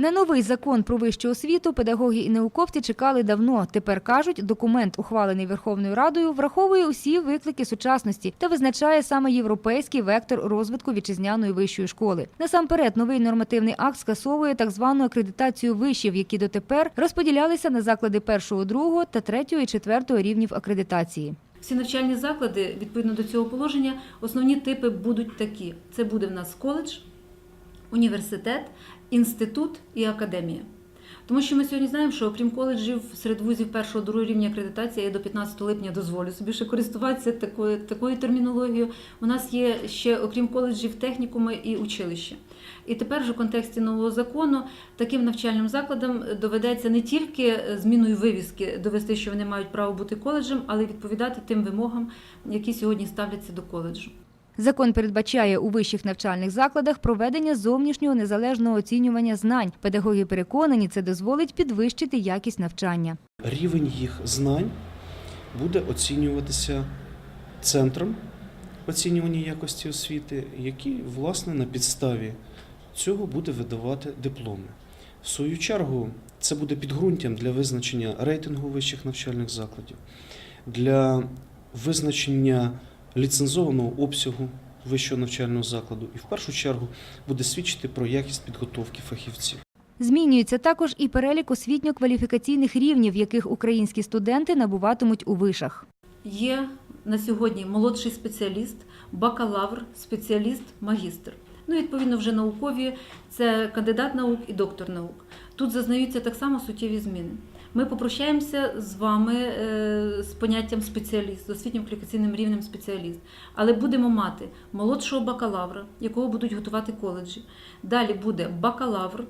На новий закон про вищу освіту педагоги і науковці чекали давно. Тепер кажуть, документ, ухвалений Верховною Радою, враховує усі виклики сучасності та визначає саме європейський вектор розвитку вітчизняної вищої школи. Насамперед, новий нормативний акт скасовує так звану акредитацію вишів, які дотепер розподілялися на заклади першого, другого та третього і четвертого рівнів акредитації. Всі навчальні заклади, відповідно до цього положення, основні типи будуть такі: це буде в нас коледж, університет, інститут і академія. Тому що ми сьогодні знаємо, що окрім коледжів серед вузів першого другого рівня акредитації, я до 15 липня дозволю собі ще користуватися такою, такою термінологією. У нас є ще, окрім коледжів, технікуми і училища. І тепер вже в контексті нового закону таким навчальним закладам доведеться не тільки зміною вивіски довести, що вони мають право бути коледжем, але й відповідати тим вимогам, які сьогодні ставляться до коледжу. Закон передбачає у вищих навчальних закладах проведення зовнішнього незалежного оцінювання знань. Педагоги переконані, це дозволить підвищити якість навчання. Рівень їх знань буде оцінюватися центром оцінювання якості освіти, який, власне, на підставі цього буде видавати дипломи. В свою чергу, це буде підґрунтям для визначення рейтингу вищих навчальних закладів, для визначення ліцензованого обсягу вищого навчального закладу і в першу чергу буде свідчити про якість підготовки фахівців. Змінюється також і перелік освітньо-кваліфікаційних рівнів, яких українські студенти набуватимуть у вишах. Є на сьогодні молодший спеціаліст, бакалавр, спеціаліст, магістр. Ну, відповідно, вже наукові це кандидат наук і доктор наук. Тут зазнаються так само суттєві зміни. Ми попрощаємося з вами е, з поняттям спеціаліст, з освітньо кваліфікаційним рівнем спеціаліст, але будемо мати молодшого бакалавра, якого будуть готувати коледжі. Далі буде бакалавр,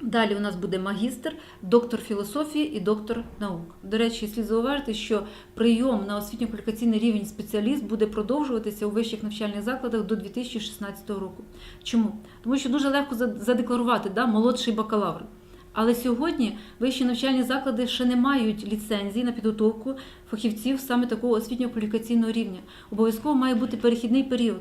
Далі у нас буде магістр, доктор філософії і доктор наук. До речі, слід зауважити, що прийом на освітньо-кваліфікаційний рівень спеціаліст буде продовжуватися у вищих навчальних закладах до 2016 року. Чому? Тому що дуже легко задекларувати да, молодший бакалавр. Але сьогодні вищі навчальні заклади ще не мають ліцензії на підготовку фахівців саме такого освітньо-кваліфікаційного рівня. Обов'язково має бути перехідний період.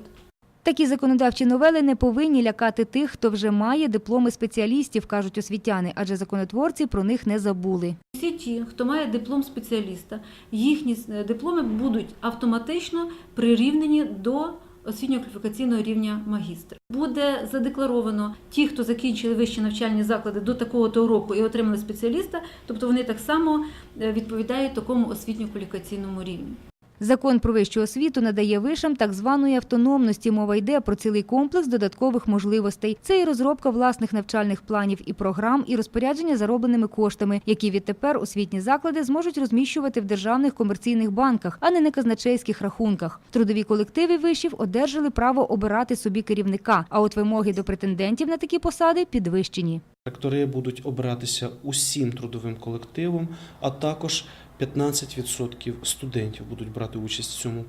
Такі законодавчі новели не повинні лякати тих, хто вже має дипломи спеціалістів, кажуть освітяни, адже законотворці про них не забули. Всі ті, хто має диплом спеціаліста, їхні е, дипломи будуть автоматично прирівнені до освітньо-кваліфікаційного рівня магістра. Буде задекларовано ті, хто закінчили вищі навчальні заклади до такого-то року і отримали спеціаліста, тобто вони так само е, відповідають такому освітньо-кваліфікаційному рівню. Закон про вищу освіту надає вишам так званої автономності. Мова йде про цілий комплекс додаткових можливостей. Це і розробка власних навчальних планів і програм, і розпорядження заробленими коштами, які відтепер освітні заклади зможуть розміщувати в державних комерційних банках, а не на казначейських рахунках. Трудові колективи вишів одержали право обирати собі керівника. А от вимоги до претендентів на такі посади підвищені. Ректори будуть обиратися усім трудовим колективом, а також 15% студентів будуть брати участь в цьому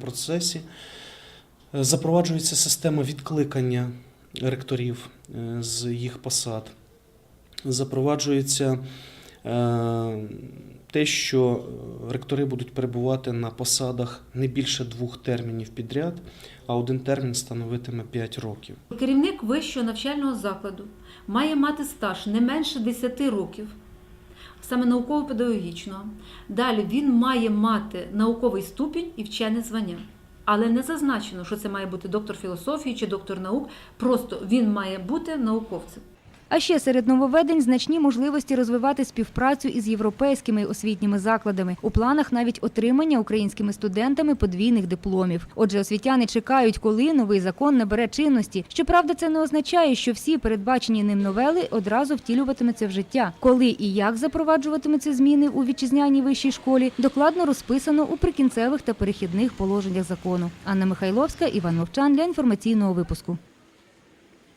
процесі. Е, Запроваджується система відкликання ректорів е, з їх посад. Запроваджується е, те, що ректори будуть перебувати на посадах не більше двох термінів підряд, а один термін становитиме 5 років. Керівник вищого навчального закладу має мати стаж не менше 10 років, саме науково-педагогічного. Далі він має мати науковий ступінь і вчене звання. Але не зазначено, що це має бути доктор філософії чи доктор наук. Просто він має бути науковцем. А ще серед нововведень значні можливості розвивати співпрацю із європейськими освітніми закладами. У планах навіть отримання українськими студентами подвійних дипломів. Отже, освітяни чекають, коли новий закон набере чинності. Щоправда, це не означає, що всі передбачені ним новели одразу втілюватимуться в життя. Коли і як запроваджуватимуться зміни у вітчизняній вищій школі, докладно розписано у прикінцевих та перехідних положеннях закону. Анна Михайловська, Іван Мовчан для інформаційного випуску.